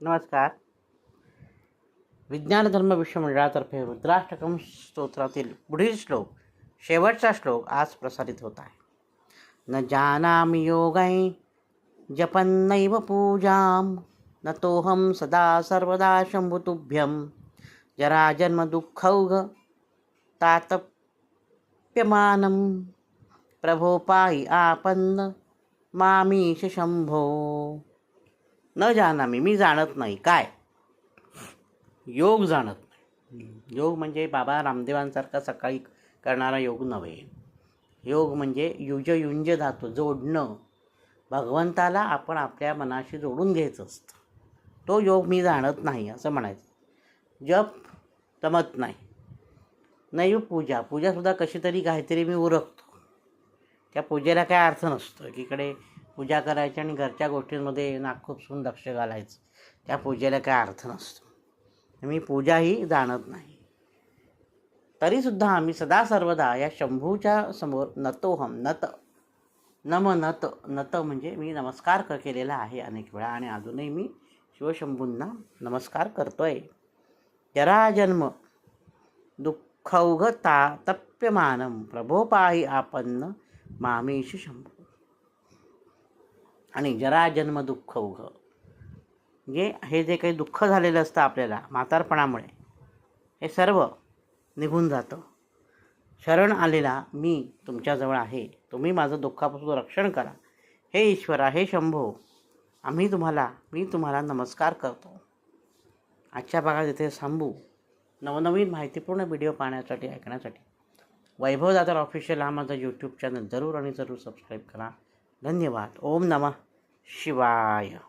नमस्कार. विज्ञान धर्म विश्वमंडळातर्फे रुद्राष्टकम स्तोत्रातील पुढील श्लोक शेवटचा श्लोक आज प्रसारित होत आहे. न जानामि योगै जपन्नैव पूजां न तोहं सदा सर्वदा शंभुतुभ्यं जराजन्मदुःखौघ तातप्यमानं प्रभो पायि आपन्न मामीश शंभो न जानामी मी जाणत नाही. काय? योग जाणत नाही. योग म्हणजे बाबा रामदेवांसारखा सकाळी करणारा योग नव्हे. योग म्हणजे युज युंज धातू जोडणं. भगवंताला आपण आपल्या मनाशी जोडून घ्यायचं असतं. तो योग मी जाणत नाही असं म्हणायचं. जप जमत नाही. नाही हो पूजा. पूजासुद्धा कशी तरी काहीतरी मी उरकतो. त्या पूजेला काय अर्थ नसतो. एकीकडे पूजा करायची आणि घरच्या गोष्टींमध्ये नाक खुपसून लक्ष घालायचं. त्या पूजेला काय अर्थ नसतो. मी पूजाही जाणत नाही. तरीसुद्धा आम्ही सदा सर्वदा या शंभूच्या समोर नतोहम नत. नम नत. नत म्हणजे मी नमस्कार क केलेला आहे अनेक वेळा आणि अजूनही मी शिवशंभूंना नमस्कार करतो आहे जराजन्म दुःखौघ तातप्यमानम प्रभोपाही आपन्न मामीश शंभू. आणि जराजन्म दुःख उघ. म्हणजे हे जे काही दुःख झालेलं असतं आपल्याला म्हातारपणामुळे हे सर्व निघून जातं. शरण आलेला मी तुमच्याजवळ आहे. तुम्ही माझं दुःखापासून रक्षण करा. हे ईश्वरा हे शंभो. आम्ही तुम्हाला मी तुम्हाला नमस्कार करतो. आजच्या भागात इथे थांबू. नवनवीन माहितीपूर्ण व्हिडिओ पाहण्यासाठी ऐकण्यासाठी वैभव दादर ऑफिशियल हा माझा यूट्यूब चॅनल जरूर आणि जरूर सबस्क्राईब करा. धन्यवाद. ओम नमः. शिवाय.